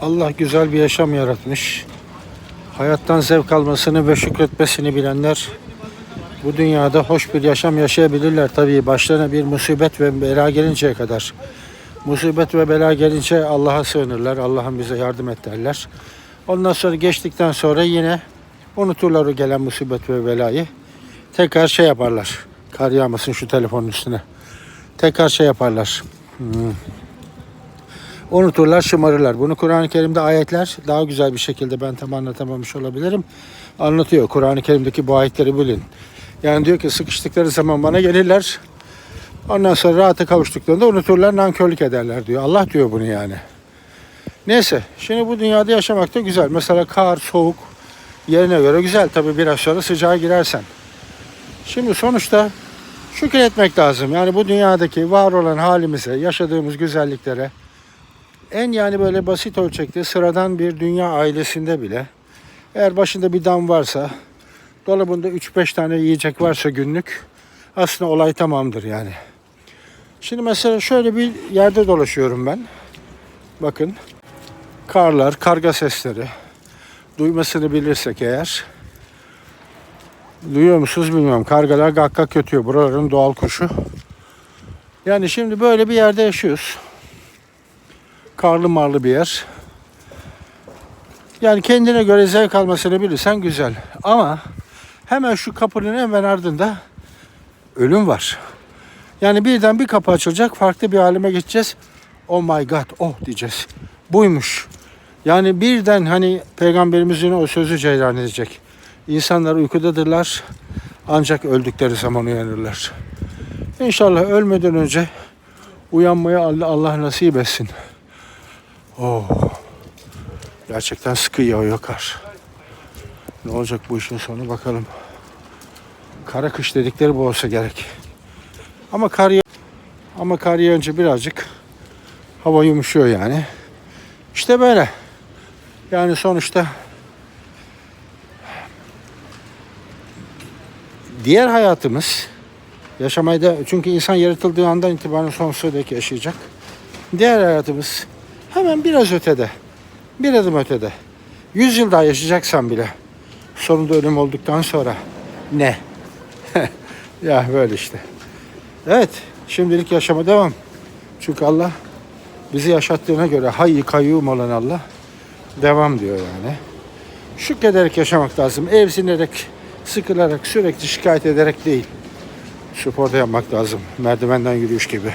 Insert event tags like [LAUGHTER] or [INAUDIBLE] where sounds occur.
Allah güzel bir yaşam yaratmış. Hayattan zevk almasını ve şükretmesini bilenler bu dünyada hoş bir yaşam yaşayabilirler tabii başlarına bir musibet ve bela gelinceye kadar. Musibet ve bela gelince Allah'a sığınırlar. Allah'ım bize yardım et derler. Ondan sonra geçtikten sonra yine unuturlar o gelen musibet ve belayı. Tekrar şey yaparlar. Kar yağmasın şu telefonun üstüne. Tekrar şey yaparlar. Hmm. Unuturlar, şımarırlar. Bunu Kur'an-ı Kerim'de ayetler daha güzel bir şekilde ben tam anlatamamış olabilirim. Anlatıyor. Kur'an-ı Kerim'deki bu ayetleri bilin. Yani diyor ki sıkıştıkları zaman bana gelirler. Ondan sonra rahata kavuştuklarında unuturlar, nankörlük ederler diyor. Allah diyor bunu yani. Neyse, şimdi bu dünyada yaşamak da güzel. Mesela kar, soğuk yerine göre güzel. Tabii biraz sonra sıcağa girersen. Şimdi sonuçta şükretmek lazım. Yani bu dünyadaki var olan halimize, yaşadığımız güzelliklere en yani böyle basit ölçekte sıradan bir dünya ailesinde bile eğer başında bir dam varsa dolabında 3-5 tane yiyecek varsa günlük aslında olay tamamdır yani. Şimdi mesela şöyle bir yerde dolaşıyorum ben. Bakın karlar, karga sesleri duymasını bilirsek eğer duyuyor musunuz bilmiyorum. Kargalar gakka kötüyor. Buraların doğal kuşu. Yani şimdi böyle bir yerde yaşıyoruz. Karlı marlı bir yer. Yani kendine göre zevk almasını bilirsen güzel. Ama hemen şu kapının hemen ardında ölüm var. Yani birden bir kapı açılacak, farklı bir aleme geçeceğiz. Oh my god, oh diyeceğiz. Buymuş. Yani birden hani peygamberimizin o sözü ceylan edecek. İnsanlar uykudadırlar ancak öldükleri zaman uyanırlar. İnşallah ölmeden önce uyanmayı Allah, Allah nasip etsin. Oh. Gerçekten sıkı yağıyor kar. Ne olacak bu işin sonu bakalım. Kara kış dedikleri bu olsa gerek. Ama kar yağ- ama kar yağınca birazcık hava yumuşuyor yani. İşte böyle. Yani sonuçta diğer hayatımız yaşamayı da çünkü insan yaratıldığı andan itibaren sonsuza dek yaşayacak. Diğer hayatımız hemen biraz ötede. Bir adım ötede. Yüz yıl daha yaşayacaksan bile sonunda ölüm olduktan sonra ne? [LAUGHS] ya böyle işte. Evet, şimdilik yaşama devam. Çünkü Allah bizi yaşattığına göre hayy kayyum olan Allah devam diyor yani. Şükrederek yaşamak lazım. Evsinerek, sıkılarak, sürekli şikayet ederek değil. Sporda yapmak lazım. Merdivenden yürüyüş gibi.